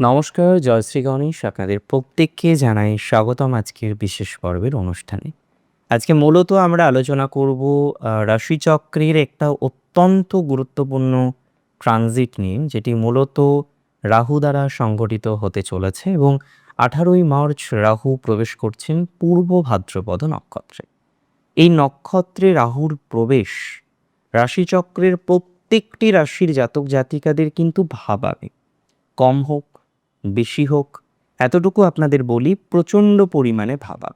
নমস্কার জয়শ্রী গণেশ আপনাদের প্রত্যেককে জানাই স্বাগতম আজকের বিশেষ পর্বের অনুষ্ঠানে। আজকে মূলত আমরা আলোচনা করব রাশিচক্রের একটা অত্যন্ত গুরুত্বপূর্ণ ট্রানজিট নিয়ে, যেটি মূলত রাহু দ্বারা সংগঠিত হতে চলেছে এবং আঠারোই মার্চ রাহু প্রবেশ করছেন পূর্ব ভাদ্রপদ নক্ষত্রে। এই নক্ষত্রে রাহুর প্রবেশ রাশিচক্রের প্রত্যেকটি রাশির জাতক জাতিকাদের কিন্তু ভাবাবে। কম হোক বেশি হোক, এতটুকু আপনাদের বলি প্রচণ্ড পরিমাণে ভাবা।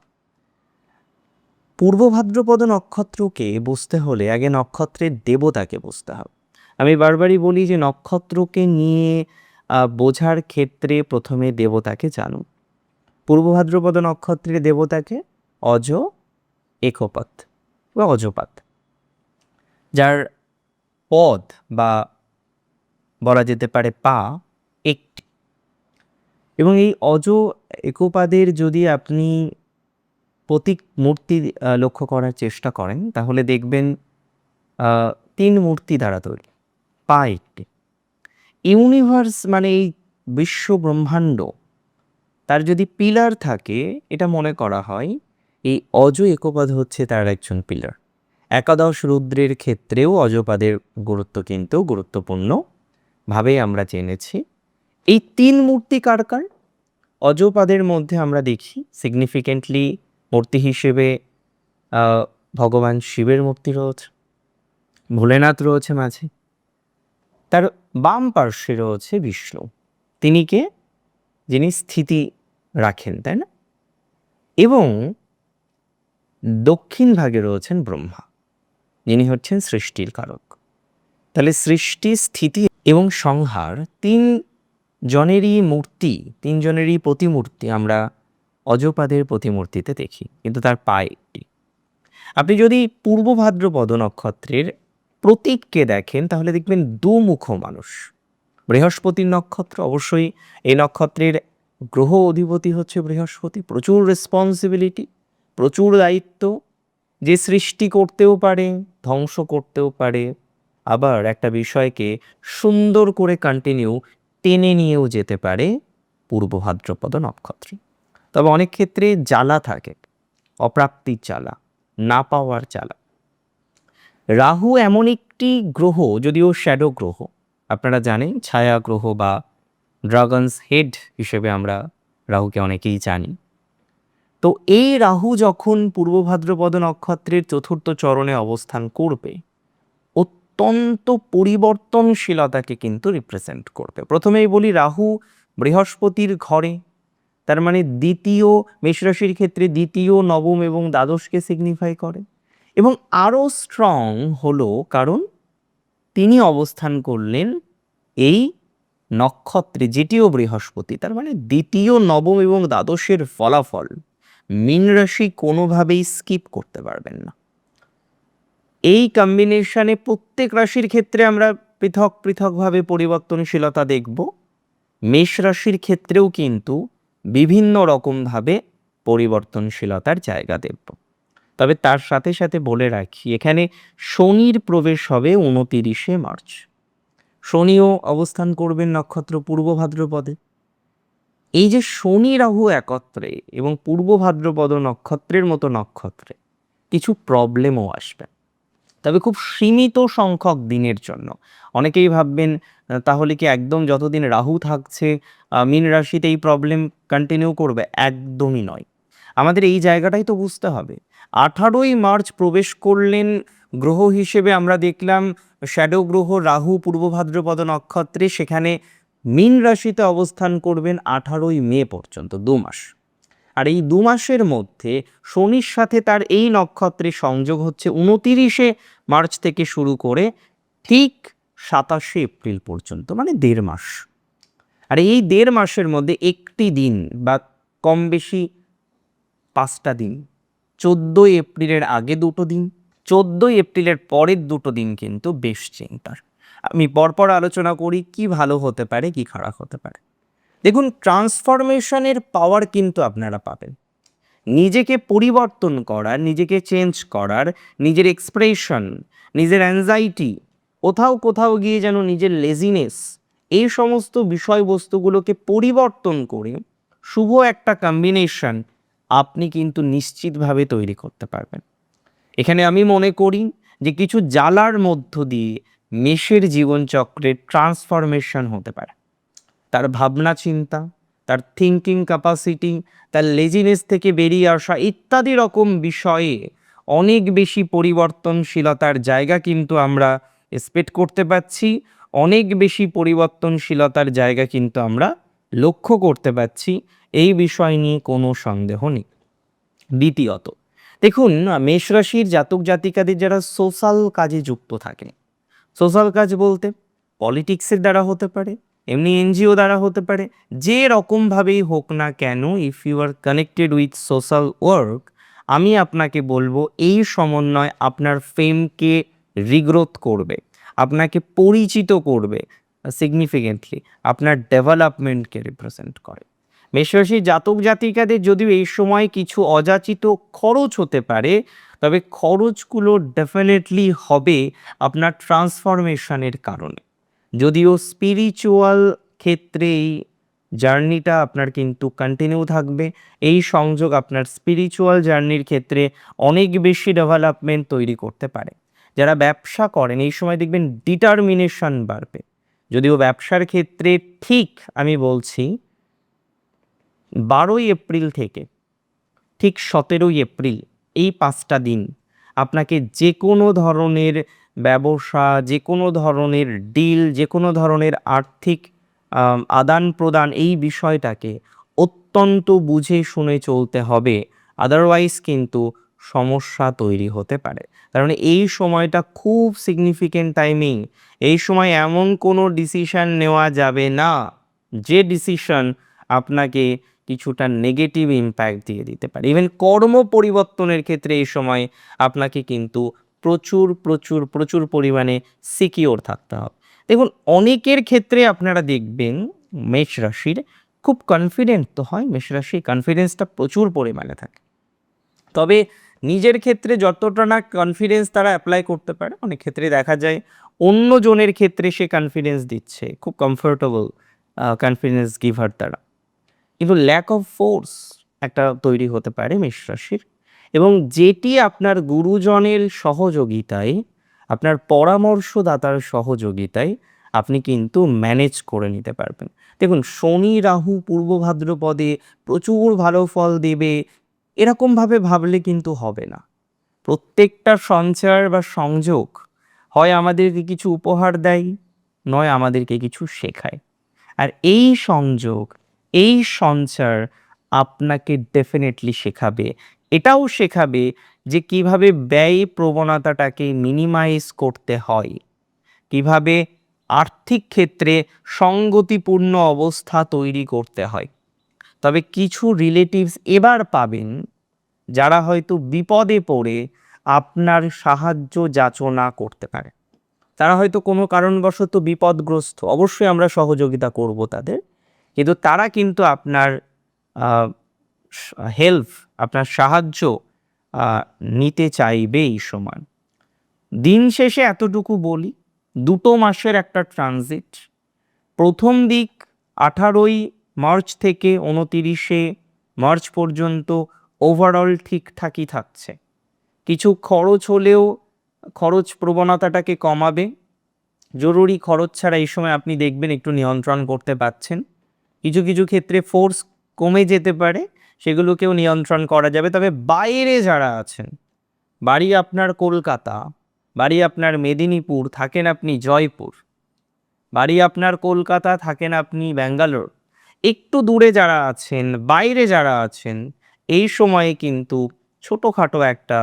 পূর্ব ভাদ্রপদ নক্ষত্রকে বুঝতে হলে আগে নক্ষত্রের দেবতাকে বুঝতে হবে। আমি বারবারই বলি যে নক্ষত্রকে নিয়ে বোঝার ক্ষেত্রে প্রথমে দেবতাকে জানুন। পূর্ব ভাদ্রপদ নক্ষত্রের দেবতাকে অজ একপাত বা অজপাত। যার পদ বা বলা যেতে পারে পা এবং এই অজ একোপাদের যদি আপনি প্রতীক মূর্তি লক্ষ্য করার চেষ্টা করেন, তাহলে দেখবেন তিন মূর্তি দ্বারা তৈরি। পা একটি। ইউনিভার্স মানে এই বিশ্ব ব্রহ্মাণ্ড, তার যদি পিলার থাকে, এটা মনে করা হয়, এই অজ একোপাদ হচ্ছে তার একজন পিলার। একাদশ রুদ্রের ক্ষেত্রেও অজপাদের গুরুত্ব কিন্তু গুরুত্বপূর্ণ ভাবে আমরা জেনেছি। এই তিন মূর্তি কার কার? অজপাদের মধ্যে আমরা দেখি সিগনিফিকেন্টলি মূর্তি হিসেবে ভগবান শিবের মূর্তি রয়েছে, ভোলেনাথ রয়েছে মাঝে, তার বাম পার্শ্বে রয়েছে বিষ্ণু, তিনি কে? যিনি স্থিতি রাখেন, তাই না? এবং দক্ষিণ ভাগে রয়েছেন ব্রহ্মা, যিনি হচ্ছেন সৃষ্টির কারক, তাহলে সৃষ্টি, স্থিতি এবং সংহার তিন জনেরই মূর্তি, তিনজনেরই প্রতিমূর্তি আমরা অজপাদের প্রতিমূর্তিতে দেখি, কিন্তু তার পায়ে একটি। আপনি যদি পূর্ব ভাদ্রপদ নক্ষত্রের প্রতীককে দেখেন, তাহলে দেখবেন দুমুখ মানুষ। বৃহস্পতির নক্ষত্র অবশ্যই এই নক্ষত্রের গ্রহ অধিপতি হচ্ছে বৃহস্পতি। প্রচুর রেসপন্সিবিলিটি প্রচুর দায়িত্ব, যে সৃষ্টি করতেও পারে, ধ্বংস করতেও পারে। আবার একটা বিষয়কে সুন্দর করে কন্টিনিউ টেনে নিয়েও যেতে পারে পূর্ব ভাদ্রপদ নক্ষত্রে। তবে অনেক ক্ষেত্রে জ্বালা থাকে, অপ্রাপ্তির জ্বালা, না পাওয়ার জ্বালা। রাহু এমন একটি গ্রহ, যদিও শ্যাডো গ্রহ। আপনারা জানেন, ছায়া গ্রহ বা ড্রাগনস হেড হিসেবে আমরা রাহুকে অনেকেই জানি। তো এই রাহু যখন পূর্ব ভাদ্রপদ নক্ষত্রের চতুর্থ চরণে অবস্থান করবে অত্যন্ত পরিবর্তনশীলতাকে কিন্তু রিপ্রেজেন্ট করবে। প্রথমেই বলি রাহু বৃহস্পতির ঘরে, তার মানে দ্বিতীয় মেষরাশির ক্ষেত্রে দ্বিতীয়, নবম এবং দ্বাদশকে সিগনিফাই করে। এবং আরও স্ট্রং হলো কারণ তিনি অবস্থান করলেন এই নক্ষত্রে, যেটিও বৃহস্পতি, তার মানে দ্বিতীয়, নবম এবং দ্বাদশের ফলাফল মীন রাশি কোনোভাবেই স্কিপ করতে পারবেন না। এই কম্বিনেশনে প্রত্যেক রাশির ক্ষেত্রে আমরা পৃথক পৃথকভাবে পরিবর্তনশীলতা দেখব। মেষ রাশির ক্ষেত্রেও কিন্তু বিভিন্ন রকমভাবে পরিবর্তনশীলতার জায়গা দেখব। তবে তার সাথে সাথে বলে রাখি, এখানে শনির প্রবেশ হবে উনতিরিশে মার্চ। শনিও অবস্থান করবেন নক্ষত্র পূর্ব ভাদ্রপদে। এই যে শনি রাহু একত্রে এবং পূর্ব ভাদ্রপদ নক্ষত্রের মতো নক্ষত্রে, কিছু প্রবলেমও আসবে। তবে খুব সীমিত সংখ্যক দিনের জন্য। অনেকেই ভাববেন তাহলে কি একদম যতদিন রাহু থাকছে মীন রাশিতে এই প্রবলেম কন্টিনিউ করবে? একদমই নয়। আমাদের এই জায়গাটাই তো বুঝতে হবে। আঠারোই মার্চ প্রবেশ করলেন গ্রহ হিসেবে আমরা দেখলাম, শ্যাডো গ্রহ রাহু, পূর্ব ভাদ্রপদ নক্ষত্রে, সেখানে মীন রাশিতে অবস্থান করবেন আঠারোই মে পর্যন্ত, দু মাস। আর এই দু মাসের মধ্যে শনির সাথে তার এই নক্ষত্রে সংযোগ হচ্ছে উনতিরিশে মার্চ থেকে শুরু করে ঠিক সাতাশে এপ্রিল পর্যন্ত মানে দেড় মাস। আর এই দেড় মাসের মধ্যে একটি দিন বা কম বেশি পাঁচটা দিন, চোদ্দোই এপ্রিলের আগে দুটো দিন, চোদ্দোই এপ্রিলের পরের দুটো দিন কিন্তু বেশ চিন্তার। আমি পরপর আলোচনা করি, কি ভালো হতে পারে, কি খারাপ হতে পারে। দেখুন ট্রান্সফরমেশনের পাওয়ার কিন্তু আপনারা পাবেন। নিজেকে পরিবর্তন করার, নিজেকে চেঞ্জ করার, নিজের এক্সপ্রেশন নিজের অ্যাংজাইটি কোথাও কোথাও গিয়ে যেন নিজের লেজিনেস এই সমস্ত বিষয়বস্তুগুলোকে পরিবর্তন করে শুভ একটা কম্বিনেশন আপনি কিন্তু নিশ্চিতভাবে তৈরি করতে পারবেন। এখানে আমি মনে করি যে কিছু জ্বালার মধ্য দিয়ে মেষের জীবনচক্রের ট্রান্সফরমেশন হতে পারে। তার ভাবনা চিন্তা, তার থিঙ্কিং ক্যাপাসিটি তার লেজিনেস থেকে বেরিয়ে আসা ইত্যাদি রকম বিষয়ে অনেক বেশি পরিবর্তনশীলতার জায়গা কিন্তু আমরা এক্সপেক্ট করতে পারছি অনেক বেশি পরিবর্তনশীলতার জায়গা কিন্তু আমরা লক্ষ্য করতে পারছি এই বিষয় নিয়ে কোনো সন্দেহ নেই। দ্বিতীয়ত, দেখুন, মেষ রাশির জাতক জাতিকাদের যারা সোশ্যাল কাজে যুক্ত থাকে সোশ্যাল কাজ বলতে পলিটিক্সের দ্বারা হতে পারে এমনি এনজিও দ্বারা হতে পারে। যে রকমভাবেই হোক না কেন if you are connected with social work আমি আপনাকে বলব এই সমন্বয় আপনার ফেমকে রিগ্রোথ করবে, আপনাকে পরিচিত করবে সিগনিফিকেন্টলি আপনার ডেভেলপমেন্টকে রিপ্রেজেন্ট করে। মেষরাশি জাতক জাতিকাদের যদিও এই সময় কিছু অযাচিত খরচ হতে পারে, তবে খরচগুলো ডেফিনেটলি হবে আপনার ট্রান্সফরমেশনের কারণে। যদিও স্পিরিচুয়াল ক্ষেত্রে এই জার্নিটা আপনার কিন্তু কন্টিনিউ থাকবে। এই সংযোগ আপনার স্পিরিচুয়াল জার্নির ক্ষেত্রে অনেক বেশি ডেভেলপমেন্ট তৈরি করতে পারে। যারা ব্যবসা করেন, এই সময় দেখবেন ডিটারমিনেশন বাড়বে। যদিও ব্যবসার ক্ষেত্রে ঠিক আমি বলছি, বারোই এপ্রিল থেকে ঠিক সতেরোই এপ্রিল এই পাঁচটা দিন আপনাকে যে কোনো ধরনের ব্যবসা যে কোনো ধরনের ডিল যে কোনো ধরনের আর্থিক আদান প্রদান এই বিষয়টাকে অত্যন্ত বুঝে শুনে চলতে হবে। আদারওয়াইজ কিন্তু সমস্যা তৈরি হতে পারে। কারণ এই সময়টা খুব সিগনিফিকেন্ট টাইমিং এই সময় এমন কোনো ডিসিশান নেওয়া যাবে না, যে ডিসিশন আপনাকে কিছুটা নেগেটিভ ইম্প্যাক্ট দিয়ে দিতে পারে। ইভেন কর্ম পরিবর্তনের ক্ষেত্রে এই সময় আপনাকে কিন্তু প্রচুর প্রচুর প্রচুর পরিমাণে সিকিওর থাকতে হবে। দেখুন, অনেকের ক্ষেত্রে আপনারা দেখবেন মেষ রাশির খুব কনফিডেন্ট তো হয়, মেষ রাশি কনফিডেন্সটা প্রচুর পরিমাণে থাকে। তবে নিজের ক্ষেত্রে যতটা না কনফিডেন্স তারা অ্যাপ্লাই করতে পারে, অনেক ক্ষেত্রে দেখা যায় অন্য জনের ক্ষেত্রে সে কনফিডেন্স দিচ্ছে, খুব কমফোর্টেবল কনফিডেন্স গিভার তারা। কিন্তু ল্যাক অফ ফোর্স একটা তৈরি হতে পারে মেষ রাশির। এবং যেটি আপনার গুরুজনের সহযোগিতায়, আপনার পরামর্শদাতার সহযোগিতায় আপনি কিন্তু ম্যানেজ করে নিতে পারবেন। দেখুন, শনি, রাহু, পূর্ব ভাদ্রপদে প্রচুর ভালো ফল দেবে, এরকমভাবে ভাবলে কিন্তু হবে না। প্রত্যেকটা সঞ্চার বা সংযোগ হয় আমাদেরকে কিছু উপহার দেয়, নয় আমাদেরকে কিছু শেখায়। আর এই সংযোগ, এই সঞ্চার আপনাকে ডেফিনেটলি শেখাবে এটাও শেখাবে যে কীভাবে ব্যয় প্রবণতাটাকে মিনিমাইজ করতে হয়। কীভাবে আর্থিক ক্ষেত্রে সঙ্গতিপূর্ণ অবস্থা তৈরি করতে হয়। তবে কিছু রিলেটিভস এবার পাবেন, যারা হয়তো বিপদে পড়ে আপনার সাহায্য যাচনা করতে পারে। তারা হয়তো কোনো কারণবশত বিপদগ্রস্ত, অবশ্যই আমরা সহযোগিতা করব তাদের। কিন্তু তারা কিন্তু আপনার হেল্প আপনার সাহায্য নিতে চাইবে এই সময়। দিন শেষে এতটুকু বলি, দুটো মাসের একটা ট্রানজিট প্রথম দিক আঠারোই মার্চ থেকে উনতিরিশে মার্চ পর্যন্ত ওভারঅল ঠিকঠাকই থাকছে। কিছু খরচ হলেও খরচ প্রবণতাটাকে কমাবে। জরুরি খরচ ছাড়া এই সময় আপনি দেখবেন একটু নিয়ন্ত্রণ করতে পারছেন। কিছু কিছু ক্ষেত্রে ফোর্স কমে যেতে পারে। সেগুলোকেও নিয়ন্ত্রণ করা যাবে। তবে বাইরে যারা আছেন, বাড়ি আপনার কলকাতা, বাড়ি আপনার মেদিনীপুর, থাকেন আপনি জয়পুর, বাড়ি আপনার কলকাতা, থাকেন আপনি ব্যাঙ্গালোর, একটু দূরে যারা আছেন, বাইরে যারা আছেন, এই সময়ে কিন্তু ছোটোখাটো একটা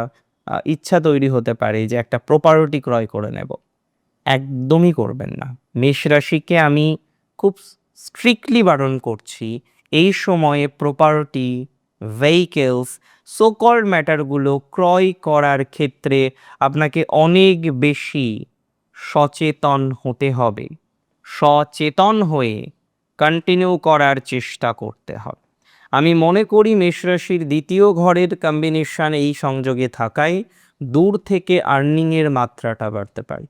ইচ্ছা তৈরি হতে পারে যে একটা প্রপার্টি ক্রয় করে নেব। একদমই করবেন না। মেষ রাশিকে আমি খুব স্ট্রিক্টলি বারণ করছি। এই সময়ে প্রপার্টি ভেহিকেলস সোকল ম্যাটারগুলো ক্রয় করার ক্ষেত্রে আপনাকে অনেক বেশি সচেতন হতে হবে। সচেতন হয়ে কন্টিনিউ করার চেষ্টা করতে হবে। আমি মনে করি মেষরাশির দ্বিতীয় ঘরের কম্বিনেশন এই সংযোগে থাকায় দূর থেকে আর্নিংয়ের মাত্রাটা বাড়তে পারে।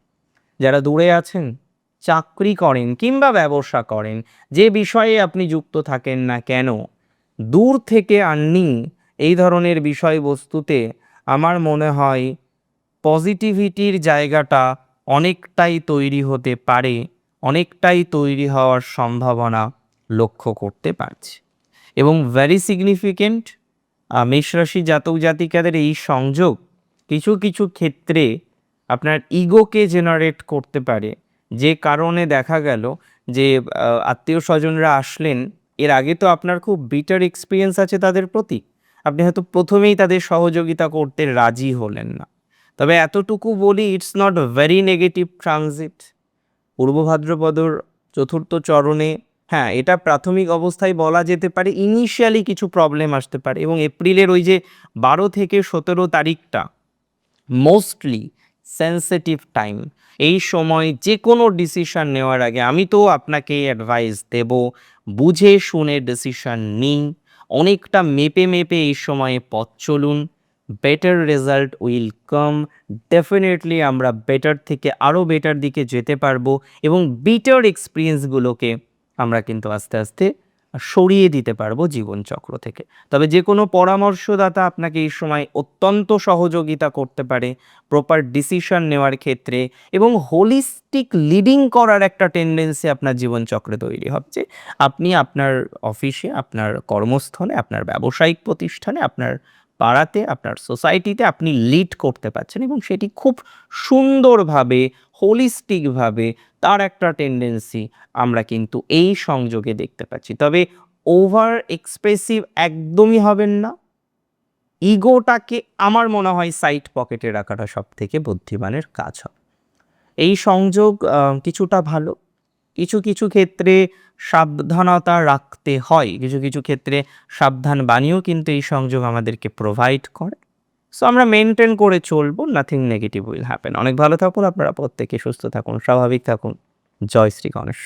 যারা দূরে আছেন চাকরি করেন কিংবা ব্যবসা করেন, যে বিষয়ে আপনি যুক্ত থাকেন না কেন? দূর থেকে আর্নিং এই ধরনের বিষয়বস্তুতে আমার মনে হয় পজিটিভিটির জায়গাটা অনেকটাই তৈরি হতে পারে, অনেকটাই তৈরি হওয়ার সম্ভাবনা লক্ষ্য করতে পারছি। এবং ভেরি সিগনিফিকেন্ট মেষরাশি জাতক জাতিকাদের এই সংযোগ কিছু কিছু ক্ষেত্রে আপনার ইগোকে জেনারেট করতে পারে। যে কারণে দেখা গেল যে আত্মীয় স্বজনরা আসলেন, এর আগে তো আপনার খুব বিটার এক্সপিরিয়েন্স আছে তাদের প্রতি। আপনি হয়তো প্রথমেই তাদের সহযোগিতা করতে রাজি হলেন না। তবে এতটুকু বলি it's not very negative transit পূর্ব ভাদ্রপদর চতুর্থ চরণে হ্যাঁ এটা প্রাথমিক অবস্থায় বলা যেতে পারে ইনিশিয়ালি কিছু প্রবলেম আসতে পারে এবং এপ্রিলের ওই যে বারো থেকে সতেরো তারিখটা মোস্টলি সেন্সিটিভ টাইম এই সময় যে কোনো ডিসিশন নেওয়ার আগে আমি তো আপনাকে অ্যাডভাইস দেব, বুঝে শুনে ডিসিশন নিন। অনেকটা মেপে মেপে এই সময়ে পথ চলুন। Better result will come definitely আমরা বেটার থেকে আরও বেটার দিকে যেতে পারব এবং বিটার এক্সপিরিয়েন্সগুলোকে আমরা কিন্তু আস্তে আস্তে সরিয়ে দিতে পারব জীবনচক্র থেকে। তবে যে কোনো পরামর্শদাতা আপনাকে এই সময় অত্যন্ত সহযোগিতা করতে পারে প্রপার ডিসিশন নেওয়ার ক্ষেত্রে এবং হোলিস্টিক লিডিং করার একটা টেন্ডেন্সি আপনার জীবনচক্রে তৈরি হচ্ছে। আপনি আপনার অফিসে আপনার কর্মস্থলে, আপনার ব্যবসায়িক প্রতিষ্ঠানে, আপনার পাড়াতে আপনার সোসাইটিতে আপনি লিড করতে পারছেন এবং সেটি খুব সুন্দরভাবে, হোলিস্টিকভাবে তার একটা টেন্ডেন্সি আমরা কিন্তু এই সংযোগে দেখতে পাচ্ছি। তবে ওভার এক্সপ্রেসিভ একদমই হবেন না। ইগোটাকে আমার মনে হয় সাইড পকেটে রাখাটা সব থেকে বুদ্ধিমানের কাজ হবে। এই সংযোগ কিছুটা ভালো। কিছু কিছু ক্ষেত্রে সাবধানতা রাখতে হয়। কিছু কিছু ক্ষেত্রে সাবধান বাণীও কিন্তু এই সংযোগ আমাদেরকে প্রোভাইড করে। সো আমরা মেনটেন করে চলবো নাথিং নেগেটিভ উইল হ্যাপেন অনেক ভালো থাকুন, আপনারা প্রত্যেকে সুস্থ থাকুন, স্বাভাবিক থাকুন। জয় শ্রী গণেশ।